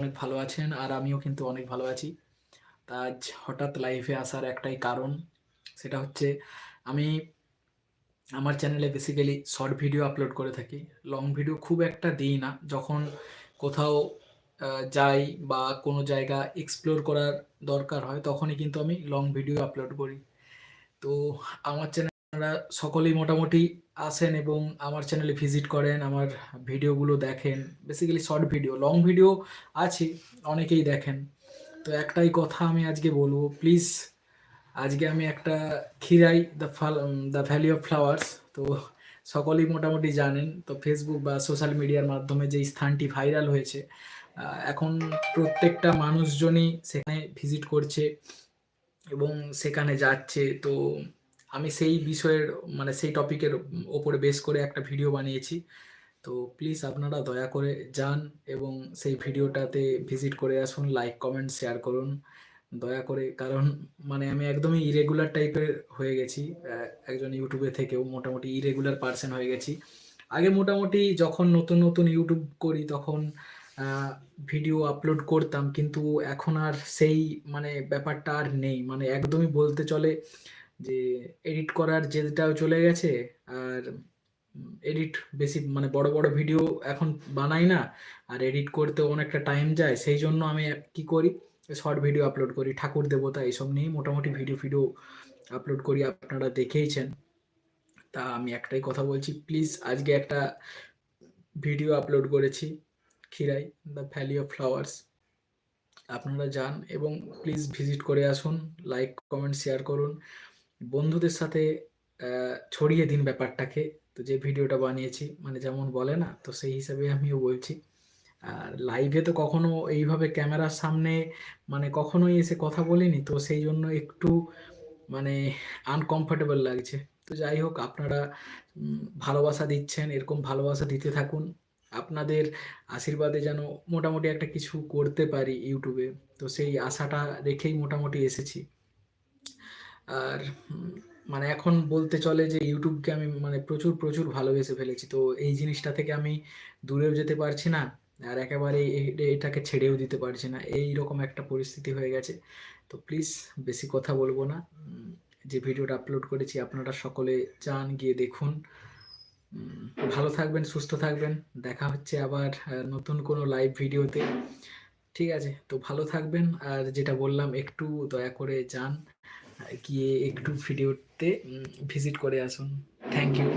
অনেক ভালো আছেন আর আমিও কিন্তু অনেক ভালো আছি। আজ হঠাৎ লাইভে আসার একটাই কারণ, সেটা হচ্ছে আমি আমার চ্যানেলে বেসিক্যালি শর্ট ভিডিও আপলোড করে থাকি। লং ভিডিও খুব একটা দিই না, যখন কোথাও যাই বা কোনো জায়গা এক্সপ্লোর করার দরকার হয়, তখনই কিন্তু আমি লং ভিডিও আপলোড করি। তো আমার চ্যানেলরা সকলেই মোটামুটি আসেন এবং আমার চ্যানেলে ভিজিট করেন, আমার ভিডিওগুলো দেখেন basically short video long video আছে, অনেকেই দেখেন। তো একটাই কথা আমি আজকে বলব প্লিজ আজকে আমি একটা খিরাই দ্য ফাল দ্য ভ্যালি অফ ফ্লাওয়ার্স তো সকলেই মোটামুটি জানেন, তো ফেসবুক বা সোশ্যাল মিডিয়ার মাধ্যমে যে স্থানটি ভাইরাল হয়েছে এখন প্রত্যেকটা মানুষজনই সেখানে ভিজিট করছে এবং সেখানে যাচ্ছে, তো আমি সেই বিষয়ের মানে সেই টপিকের ওপরে বেস করে একটা ভিডিও বানিয়েছি। তো প্লিজ আপনারা দয়া করে যান এবং সেই ভিডিওটাতে ভিজিট করে আসুন লাইক কমেন্ট শেয়ার করুন। দয়া করে, কারণ মানে আমি একদমই ইরেগুলার টাইপের হয়ে গেছি। একজন ইউটিউবে থেকেও মোটামুটি ইরেগুলার পার্সন হয়ে গেছি। আগে মোটামুটি যখন নতুন নতুন ইউটিউব করি তখন ভিডিও আপলোড করতাম, কিন্তু এখন আর সেই মানে ব্যাপারটা আর নেই। মানে একদমই বলতে চলে যে এডিট করার জেদটাও চলে গেছে আর এডিট বেশি মানে বড় বড় ভিডিও এখন বানাই না আর এডিট করতেও অনেকটা টাইম যায়। সেই জন্য আমি কি করি? শর্ট ভিডিও আপলোড করি, ঠাকুর দেবতা এইসব নিয়েই মোটামুটি ভিডিও ভিডিও আপলোড করি, আপনারা দেখেইছেন। তা আমি একটাই কথা বলছি প্লিজ আজকে একটা ভিডিও আপলোড করেছি, Khirai the valley of flowers আপনারা যান এবং প্লিজ ভিজিট করে আসুন লাইক কমেন্ট শেয়ার করুন। বন্ধুদের সাথে ছড়িয়ে দিন ব্যাপারটাকে। তো যে ভিডিওটা বানিয়েছি মানে যেমন বলে না, তো সেই হিসাবে আমিও বলছি। আর লাইভে তো কখনো এইভাবে ক্যামেরার সামনে মানে কখনোই এসে কথা বলিনি, তো সেই জন্য একটু মানে আনকমফোর্টেবল লাগছে। তো যাই হোক, আপনারা ভালোবাসা দিচ্ছেন, এরকম ভালোবাসা দিতে থাকুন। আপনাদের আশীর্বাদে যেন মোটামুটি একটা কিছু করতে পারি ইউটিউবে। তো সেই আশাটা রেখেই মোটামুটি এসেছি। আর মানে এখন বলতে চলে যে ইউটিউবকে আমি মানে প্রচুর প্রচুর ভালোবেসে ফেলেছি। তো এই জিনিসটা থেকে আমি দূরেও যেতে পারছি না আর একেবারে এটাকে ছেড়েও দিতে পারছি না। এই রকম একটা পরিস্থিতি হয়ে গেছে। তো প্লিজ বেশি কথা বলব না। যে ভিডিওটা আপলোড করেছি আপনারা সকলে চান, গিয়ে দেখুন। ভালো থাকবেন, সুস্থ থাকবেন। দেখা হচ্ছে আবার নতুন কোনো লাইভ ভিডিওতে। ঠিক আছে? তো ভালো থাকবেন। আর যেটা বললাম, একটু দয়া করে যান। গিয়ে একটু ভিডিওতে ভিজিট করে আসুন। Thank you